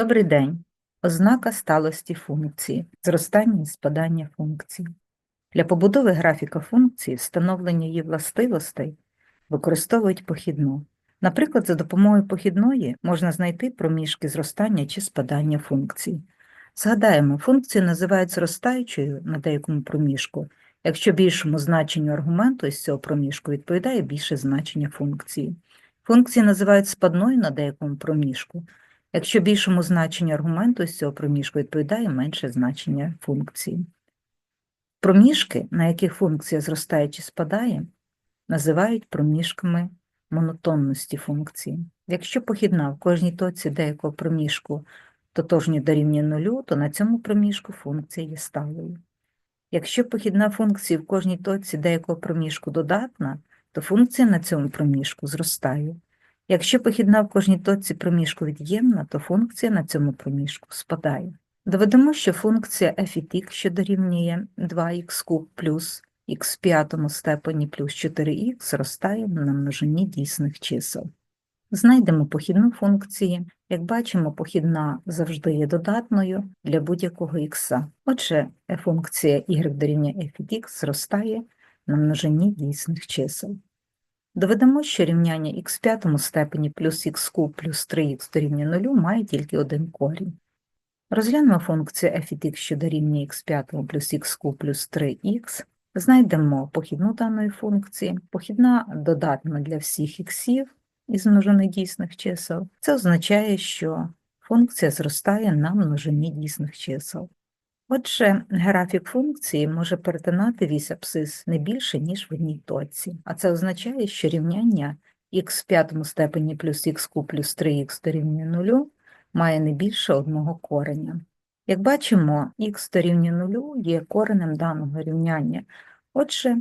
Добрий день. Ознака сталості функції, зростання і спадання функції. Для побудови графіка функції, встановлення її властивостей використовують похідну. Наприклад, за допомогою похідної можна знайти проміжки зростання чи спадання функції. Згадаємо, функцію називають зростаючою на деякому проміжку, якщо більшому значенню аргументу із цього проміжку відповідає більше значення функції. Функції називають спадною на деякому проміжку, якщо більшому значенню аргументу з цього проміжку відповідає менше значення функції. Проміжки, на яких функція зростає чи спадає, називають проміжками монотонності функції. Якщо похідна в кожній точці деякого проміжку тотожні дорівнює нулю, то на цьому проміжку функція є сталою. Якщо похідна функції в кожній точці деякого проміжку додатна, то функція на цьому проміжку зростає. Якщо похідна в кожній точці проміжку від'ємна, то функція на цьому проміжку спадає. Доведемо, що функція f від x, що дорівнює 2х куб плюс х в п'ятому степені плюс 4х, зростає на множині дійсних чисел. Знайдемо похідну функції. Як бачимо, похідна завжди є додатною для будь-якого х. Отже, функція y дорівнює f від x зростає на множині дійсних чисел. Доведемо, що рівняння х в п'ятому степені плюс х куб плюс 3х дорівнює 0 має тільки один корінь. Розглянемо функцію f від x, що дорівнює х в п'ятому плюс х куб плюс 3х. Знайдемо похідну даної функції. Похідна додатна для всіх х із множини дійсних чисел. Це означає, що функція зростає на множині дійсних чисел. Отже, графік функції може перетинати вісь абсцис не більше, ніж в одній точці, а це означає, що рівняння х в п'ятому степені плюс х плюс 3х дорівнює нулю має не більше одного кореня. Як бачимо, х дорівнює нулю є коренем даного рівняння, отже,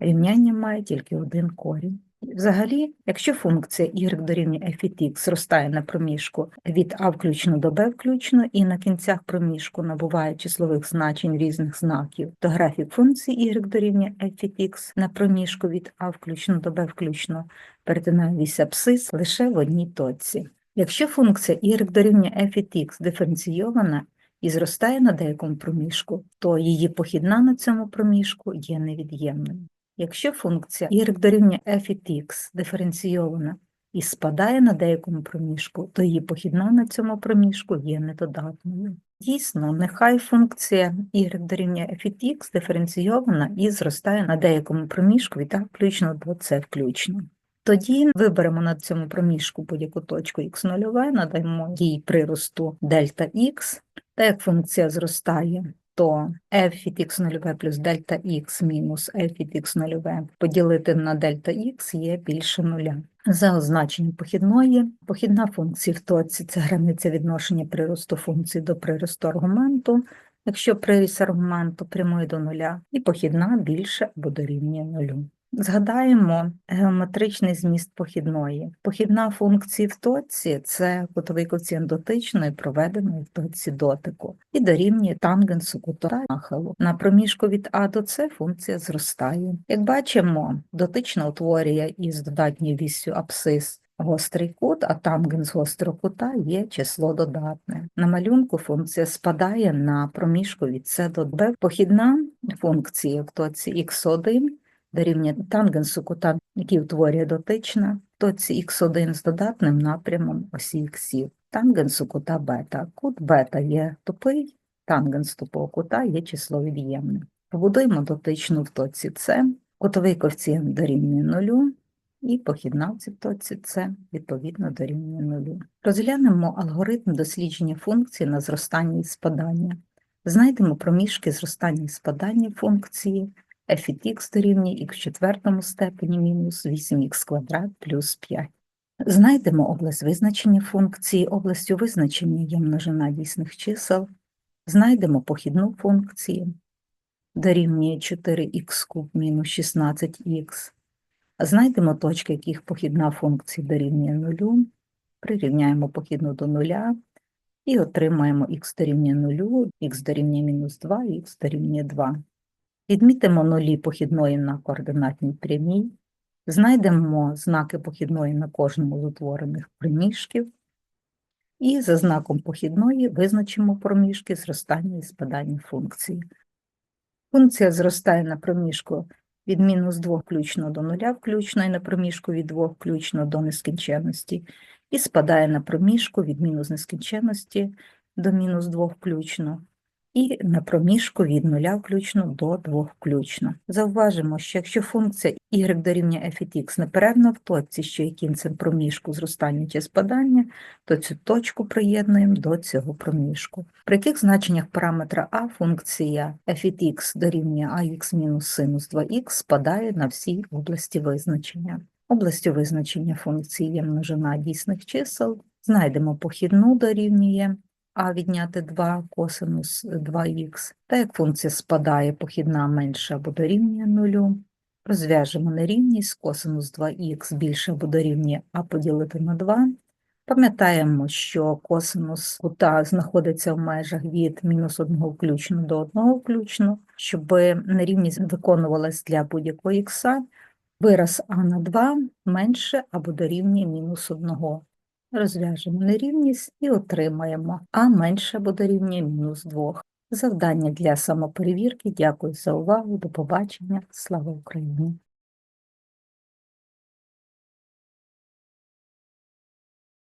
рівняння має тільки один корінь. Взагалі, якщо функція y дорівнює f від x зростає на проміжку від a включно до b включно і на кінцях проміжку набуває числових значень різних знаків, то графік функції y дорівнює f від x на проміжку від a включно до b включно перетинає вісь абсцис лише в одній точці. Якщо функція y дорівнює f від x диференційована і зростає на деякому проміжку, то її похідна на цьому проміжку є невід'ємною. Якщо функція y дорівнює f від x диференційована і спадає на деякому проміжку, то її похідна на цьому проміжку є недодатною. Дійсно, нехай функція y дорівнює f від x диференційована і зростає на деякому проміжку від a включно до c включно. Тоді виберемо на цьому проміжку будь-яку точку x0, надаємо їй приросту дельта x, та як функція зростає то f від x0 плюс дельта x мінус f від x0 поділити на дельта x є більше нуля. За означенням похідної, похідна функція в точці – це границя відношення приросту функції до приросту аргументу, якщо приріст аргументу прямує до нуля, і похідна більше або дорівнює нулю. Згадаємо геометричний зміст похідної. Похідна функції в точці це кутовий коефіцієнт дотичної, проведеної в точці дотику, і дорівнює тангенсу кута нахилу. На проміжку від А до С функція зростає. Як бачимо, дотична утворює із додатньою віссю абсцис гострий кут, а тангенс гострого кута є число додатне. На малюнку функція спадає на проміжку від С до Б. Похідна функція в точці х1 дорівнює тангенсу кута, який утворює дотична, точці х1 з додатним напрямом осі іксів, тангенсу кута бета. Кут бета є тупий, тангенс тупого кута є число від'ємне. Побудуємо дотичну в точці С, кутовий коефіцієнт дорівнює нулю, і похідна в цій точці С відповідно дорівнює нулю. Розглянемо алгоритм дослідження функції на зростання і спадання. Знайдемо проміжки зростання і спадання функції, f від х дорівнює х в четвертому степені мінус 8х квадрат плюс 5. Знайдемо область визначення функції, областю визначення є множина дійсних чисел. Знайдемо похідну функцію, дорівнює 4х куб мінус 16х. Знайдемо точки, яких похідна функція дорівнює нулю, прирівняємо похідну до нуля і отримаємо х дорівнює нулю, х дорівнює мінус 2, х дорівнює 2. Відмітимо нулі похідної на координатній прямій, знайдемо знаки похідної на кожному з утворених приміжків, І за знаком похідної визначимо проміжки зростання і спадання функції. Функція зростає на проміжку від мінус 2 включно до 0 включно і на проміжку від 2 включно до нескінченності, і спадає на проміжку від мінус нескінченності до мінус 2 включно, і на проміжку від 0 включно до 2 включно. Зауважимо, що якщо функція y дорівнює f від x неперервна в точці, що є кінцем проміжку зростання чи спадання, то цю точку приєднуємо до цього проміжку. При яких значеннях параметра а функція f від x дорівнює ax мінус синус 2х спадає на всі області визначення. Областю визначення функції є множина дійсних чисел. Знайдемо похідну дорівнює а відняти 2 косинус 2х. Та як функція спадає, похідна менша або дорівнює 0. Розв'яжемо нерівність косинус 2х більше або дорівнює а поділити на 2. Пам'ятаємо, що косинус кута знаходиться в межах від мінус 1 включно до 1 включно. Щоб нерівність виконувалась для будь-якого х, вираз а на 2 менше або дорівнює мінус 1. Розв'яжемо нерівність і отримаємо а менше буде рівні мінус 2. Завдання для самоперевірки. Дякую за увагу. До побачення. Слава Україні!